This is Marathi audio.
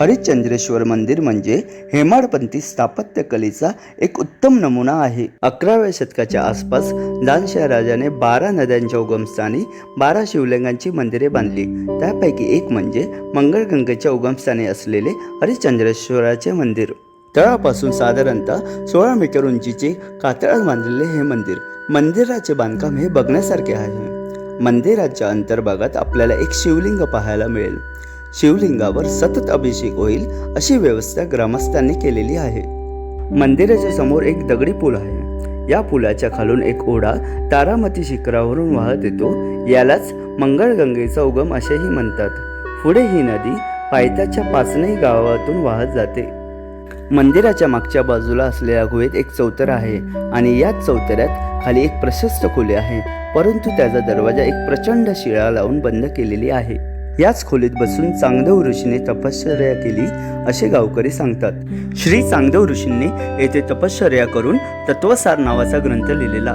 हरिश्चंद्रेश्वर मंदिर म्हणजे हेमाडपंथी स्थापत्यकलेचा एक उत्तम नमुना आहे. अकराव्या शतकाच्या आसपास दानशा राजाने बारा नद्यांच्या उगमस्थानी बारा शिवलिंगांची मंदिरे बांधली. त्यापैकी एक म्हणजे मंगळगंगेच्या उगमस्थानी असलेले हरिश्चंद्रेश्वराचे मंदिर. तळापासून साधारणतः सोळा मीटर उंचीचे कातळात बांधलेले हे मंदिर मंदिराचे बांधकाम हे बघण्यासारखे आहे. मंदिराच्या अंतर्भागात आपल्याला एक शिवलिंग पाहायला मिळेल. शिवलिंगावर सतत अभिषेक होईल अशी व्यवस्था ग्रामस्थांनी केलेली आहे. मंदिराच्या समोर एक दगडी पूल आहे. या पुलाच्या खालून एक ओढा तारामती शिखरावरून वाहत येतो. यालाच मंगळगंगेचा उगम असेही म्हणतात. पुढे ही नदी पायथ्याच्या पाचनही गावातून वाहत जाते. मंदिराच्या मागच्या बाजूला असलेल्या गुहेत एक चौतर आहे आणि याच चौतऱ्यात खाली एक प्रशस्त खोली आहे. परंतु त्याचा दरवाजा एक प्रचंड शिळा लावून बंद केलेली आहे. याच खोलीत बसून चांगदेव ऋषीने तपश्चर्या केली असे गावकरी सांगतात. श्री चांगदेव ऋषींनी येथे तपश्चर्या करून तत्वसार नावाचा ग्रंथ लिहिलेला.